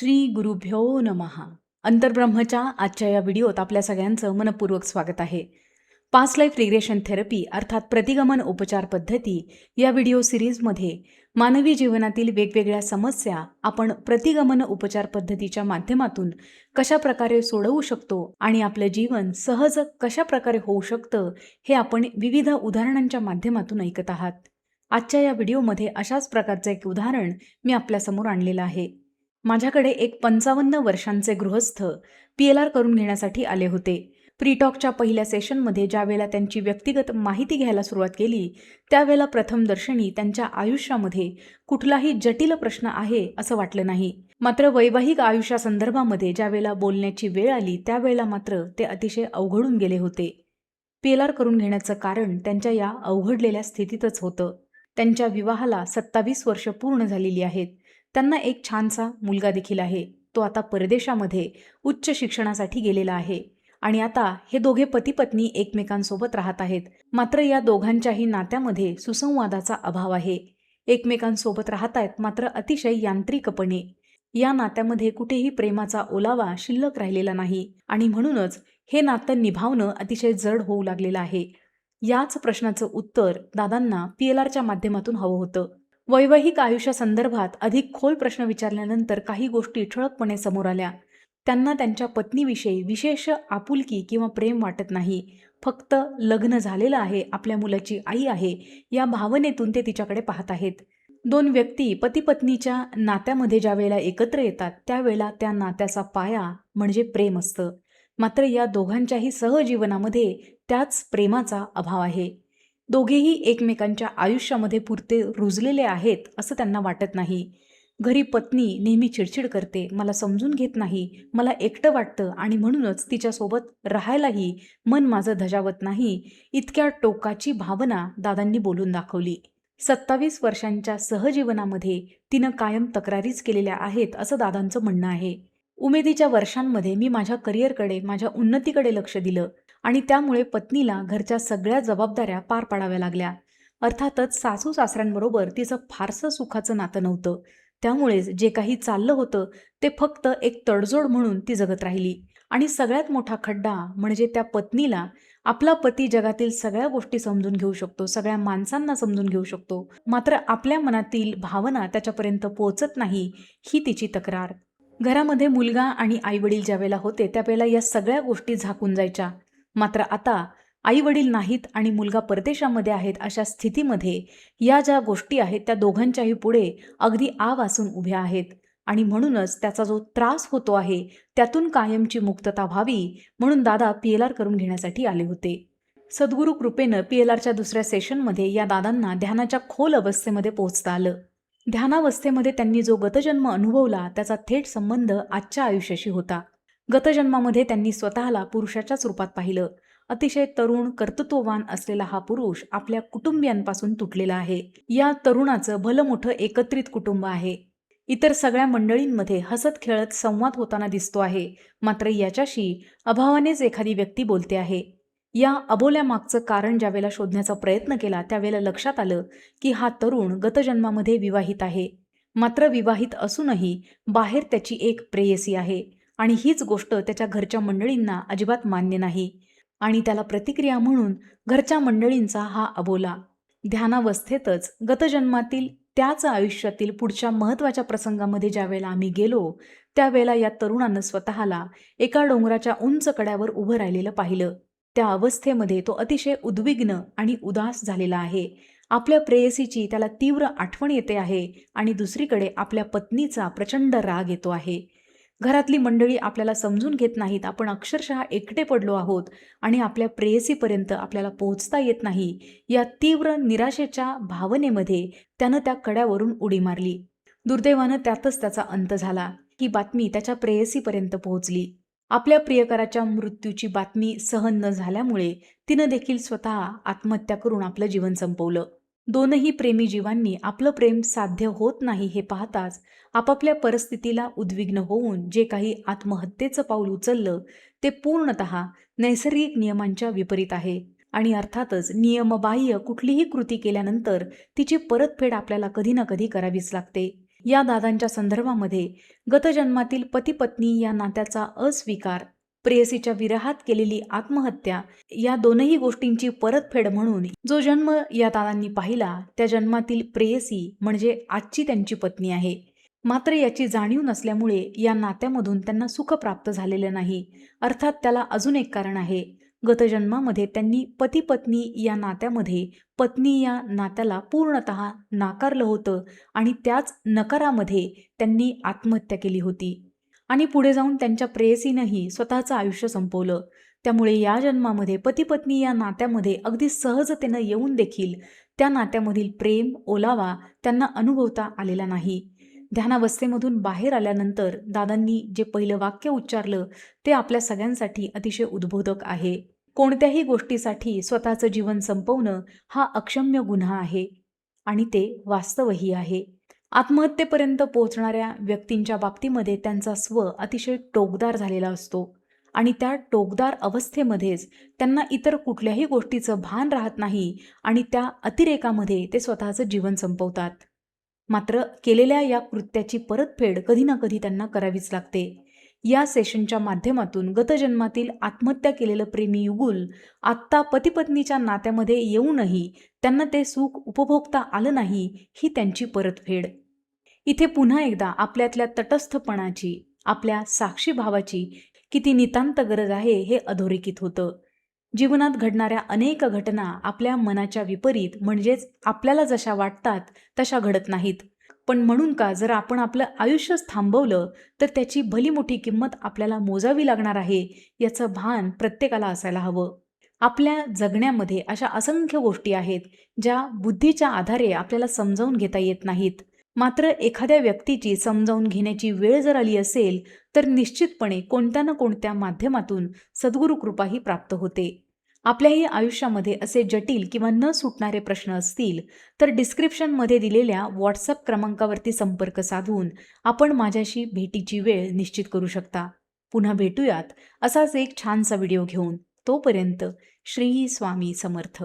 श्री गुरुभ्यो नमः. अंतर्ब्रह्मच्या आजच्या या व्हिडिओत आपल्या सगळ्यांचं मनपूर्वक स्वागत आहे. पास्ट लाईफ रिग्रेशन थेरपी अर्थात प्रतिगमन उपचार पद्धती या व्हिडिओ सिरीजमध्ये मानवी जीवनातील वेगवेगळ्या समस्या आपण प्रतिगमन उपचार पद्धतीच्या माध्यमातून कशा प्रकारे सोडवू शकतो आणि आपलं जीवन सहज कशा प्रकारे होऊ शकतं हे आपण विविध उदाहरणांच्या माध्यमातून ऐकत आहात. आजच्या या व्हिडिओमध्ये अशाच प्रकारचं एक उदाहरण मी आपल्यासमोर आणलेलं आहे. माझ्याकडे एक पंचावन्न वर्षांचे गृहस्थ पी एल आर करून घेण्यासाठी आले होते. प्रीटॉकच्या पहिल्या सेशनमध्ये ज्यावेळेला त्यांची व्यक्तिगत माहिती घ्यायला सुरुवात केली त्यावेळेला प्रथमदर्शनी त्यांच्या आयुष्यामध्ये कुठलाही जटिल प्रश्न आहे असं वाटलं नाही. मात्र वैवाहिक आयुष्यासंदर्भामध्ये ज्यावेळेला बोलण्याची वेळ आली त्यावेळेला मात्र ते अतिशय अवघडून गेले होते. पी एल आर करून घेण्याचं कारण त्यांच्या या अवघडलेल्या स्थितीतच होतं. त्यांच्या विवाहाला सत्तावीस वर्ष पूर्ण झालेली आहेत. त्यांना एक छानसा मुलगा देखील आहे. तो आता परदेशामध्ये उच्च शिक्षणासाठी गेलेला आहे. आणि आता हे दोघे पती पत्नी एकमेकांसोबत राहत आहेत. मात्र या दोघांच्याही नात्यामध्ये सुसंवादाचा अभाव आहे. एकमेकांसोबत राहत आहेत मात्र अतिशय यांत्रिकपणे या नात्यामध्ये कुठेही प्रेमाचा ओलावा शिल्लक राहिलेला नाही आणि म्हणूनच हे नातं निभावणं अतिशय जड होऊ लागलेलं आहे. याच प्रश्नाचं उत्तर दादांना पी एल आरच्या माध्यमातून हवं होतं. वैवाहिक आयुष्यासंदर्भात अधिक खोल प्रश्न विचारल्यानंतर काही गोष्टी ठळकपणे समोर आल्या. त्यांना त्यांच्या पत्नीविषयी विशेष आपुलकी किंवा प्रेम वाटत नाही. फक्त लग्न झालेलं आहे आपल्या मुलाची आई आहे या भावनेतून ते तिच्याकडे पाहत आहेत. दोन व्यक्ती पती पत्नीच्या नात्यामध्ये ज्या वेळेला एकत्र येतात त्यावेळेला त्या नात्याचा पाया म्हणजे प्रेम असतं. मात्र या दोघांच्याही सहजीवनामध्ये त्याच प्रेमाचा अभाव आहे. दोघेही एकमेकांच्या आयुष्यामध्ये पुरते रुजलेले आहेत असं त्यांना वाटत नाही. घरी पत्नी नेहमी चिडचिड करते मला समजून घेत नाही मला एकटं वाटतं आणि म्हणूनच तिच्यासोबत राहायलाही मन माझं धजावत नाही इतक्या टोकाची भावना दादांनी बोलून दाखवली. सत्तावीस वर्षांच्या सहजीवनामध्ये तिनं कायम तक्रारीच केलेल्या आहेत असं दादांचं म्हणणं आहे. उमेदीच्या वर्षांमध्ये मी माझ्या करिअरकडे माझ्या उन्नतीकडे लक्ष दिलं. आणि त्यामुळे पत्नीला घरच्या सगळ्या जबाबदाऱ्या पार पाडाव्या लागल्या. अर्थातच सासू सासऱ्यांबरोबर तिचं फारसं सुखाचं नातं नव्हतं. त्यामुळेच जे काही चाललं होतं ते फक्त एक तडजोड म्हणून ती जगत राहिली. आणि सगळ्यात मोठा खड्डा म्हणजे त्या पत्नीला आपला पती जगातील सगळ्या गोष्टी समजून घेऊ शकतो सगळ्या माणसांना समजून घेऊ शकतो. मात्र आपल्या मनातील भावना त्याच्यापर्यंत पोहोचत नाही ही तिची तक्रार. घरामध्ये मुलगा आणि आईवडील ज्यावेळेला होते त्यावेळेला या सगळ्या गोष्टी झाकून जायच्या. मात्र आता आई वडील नाहीत आणि मुलगा परदेशामध्ये आहेत अशा स्थितीमध्ये या ज्या गोष्टी आहेत त्या दोघांच्याही पुढे अगदी आ वासून उभ्या आहेत. आणि म्हणूनच त्याचा जो त्रास होतो आहे त्यातून कायमची मुक्तता व्हावी म्हणून दादा पी एल आर करून घेण्यासाठी आले होते. सद्गुरू कृपेनं पी एल आरच्या दुसऱ्या सेशनमध्ये या दादांना ध्यानाच्या खोल अवस्थेमध्ये पोहोचता आलं. ध्यानावस्थेमध्ये त्यांनी जो गतजन्म अनुभवला त्याचा थेट संबंध आजच्या आयुष्याशी होता. गतजन्मामध्ये त्यांनी स्वतःला पुरुषाच्याच रूपात पाहिलं. अतिशय तरुण कर्तृत्ववान असलेला हा पुरुष आपल्या कुटुंबियांपासून तुटलेला आहे. या तरुणाचं भलं मोठं एकत्रित कुटुंब आहे. इतर सगळ्या मंडळींमध्ये हसत खेळत संवाद होताना दिसतो आहे. मात्र याच्याशी अभावानेच एखादी व्यक्ती बोलते आहे. या अबोल्यामागचं कारण ज्यावेळेला शोधण्याचा प्रयत्न केला त्यावेळेला लक्षात आलं की हा तरुण गतजन्मामध्ये विवाहित आहे. मात्र विवाहित असूनही बाहेर त्याची एक प्रेयसी आहे. आणि हीच गोष्ट त्याच्या घरच्या मंडळींना अजिबात मान्य नाही. आणि त्याला प्रतिक्रिया म्हणून घरच्या मंडळींचा हा अबोला. ध्यानावस्थेतच गतजन्मातील त्याच आयुष्यातील पुढच्या महत्त्वाच्या प्रसंगामध्ये ज्यावेळेला आम्ही गेलो त्यावेळेला या तरुणानं स्वतःला एका डोंगराच्या उंच कड्यावर उभं राहिलेलं पाहिलं. त्या अवस्थेमध्ये तो अतिशय उद्विग्न आणि उदास झालेला आहे. आपल्या प्रेयसीची त्याला तीव्र आठवण येते आहे आणि दुसरीकडे आपल्या पत्नीचा प्रचंड राग येतो आहे. घरातली मंडळी आपल्याला समजून घेत नाहीत. आपण अक्षरशः एकटे पडलो आहोत आणि आपल्या प्रेयसीपर्यंत आपल्याला पोहोचता येत नाही. या तीव्र निराशेच्या भावनेमध्ये त्यानं त्या कड्यावरून उडी मारली. दुर्दैवानं त्यातच त्याचा अंत झाला. ही बातमी त्याच्या प्रेयसीपर्यंत पोहोचली. आपल्या प्रियकराच्या मृत्यूची बातमी सहन न झाल्यामुळे तिनं देखील स्वतः आत्महत्या करून आपलं जीवन संपवलं. दोनही प्रेमी जीवांनी आपलं प्रेम साध्य होत नाही हे पाहताच आपापल्या परिस्थितीला उद्विग्न होऊन जे काही आत्महत्येचं पाऊल उचललं ते पूर्णत नैसर्गिक नियमांच्या विपरीत आहे. आणि अर्थातच नियमबाह्य कुठलीही कृती केल्यानंतर तिची परतफेड आपल्याला कधी ना कधी करावीच लागते. या दादांच्या संदर्भामध्ये गतजन्मातील पती पत्नी या नात्याचा अस्वीकार प्रेयसीच्या विरहात केलेली आत्महत्या या दोनही गोष्टींची परतफेड म्हणून जो जन्म या दादांनी पाहिला त्या जन्मातील प्रेयसी म्हणजे आजची त्यांची पत्नी आहे. मात्र याची जाणीव नसल्यामुळे या नात्यामधून त्यांना सुख प्राप्त झालेलं नाही. अर्थात त्याला अजून एक कारण आहे. गतजन्मामध्ये त्यांनी पती पत्नी या नात्यामध्ये पत्नी या नात्याला पूर्णत नाकारलं होतं आणि त्याच नकारामध्ये त्यांनी आत्महत्या केली होती. आणि पुढे जाऊन त्यांच्या प्रेयसीनंही स्वतःचं आयुष्य संपवलं. त्यामुळे या जन्मामध्ये पती पत्नी या नात्यामध्ये अगदी सहजतेनं येऊन देखील त्या नात्यामधील प्रेम ओलावा त्यांना अनुभवता आलेला नाही. ध्यानावस्थेमधून बाहेर आल्यानंतर दादांनी जे पहिलं वाक्य उच्चारलं ते आपल्या सगळ्यांसाठी अतिशय उद्बोधक आहे. कोणत्याही गोष्टीसाठी स्वतःचं जीवन संपवणं हा अक्षम्य गुन्हा आहे आणि ते वास्तवही आहे. आत्महत्येपर्यंत पोहोचणाऱ्या व्यक्तींच्या बाबतीमध्ये त्यांचा स्व अतिशय टोकदार झालेला असतो. आणि त्या टोकदार अवस्थेमध्येच त्यांना इतर कुठल्याही गोष्टीचं भान राहत नाही आणि त्या अतिरेकामध्ये ते स्वतःचं जीवन संपवतात. मात्र केलेल्या या कृत्याची परतफेड कधी ना कधी त्यांना करावीच लागते. या सेशनच्या माध्यमातून गतजन्मातील आत्महत्या केलेलं प्रेमी युगुल आत्ता पतीपत्नीच्या नात्यामध्ये येऊनही त्यांना ते सुख उपभोगता आलं नाही ही त्यांची परतफेड. इथे पुन्हा एकदा आपल्यातल्या तटस्थपणाची आपल्या साक्षी भावाची किती नितांत गरज आहे हे अधोरेखित होतं. जीवनात घडणाऱ्या अनेक घटना आपल्या मनाच्या विपरीत म्हणजेच आपल्याला जशा वाटतात तशा घडत नाहीत. पण म्हणून का जर आपण आपलं आयुष्यच थांबवलं तर त्याची भली मोठी किंमत आपल्याला मोजावी लागणार आहे याचं भान प्रत्येकाला असायला हवं. आपल्या जगण्यामध्ये अशा असंख्य गोष्टी आहेत ज्या बुद्धीच्या आधारे आपल्याला समजावून घेता येत नाहीत. मात्र एखाद्या व्यक्तीची समजावून घेण्याची वेळ जर आली असेल तर निश्चितपणे कोणत्या ना कोणत्या माध्यमातून सद्गुरू कृपाही प्राप्त होते. आपल्याही आयुष्यामध्ये असे जटिल किंवा न सुटणारे प्रश्न असतील तर डिस्क्रिप्शनमध्ये दिलेल्या व्हॉट्सअप क्रमांकावरती संपर्क साधून आपण माझ्याशी भेटीची वेळ निश्चित करू शकता. पुन्हा भेटूयात असाच एक छानसा व्हिडिओ घेऊन. तोपर्यंत श्री स्वामी समर्थ.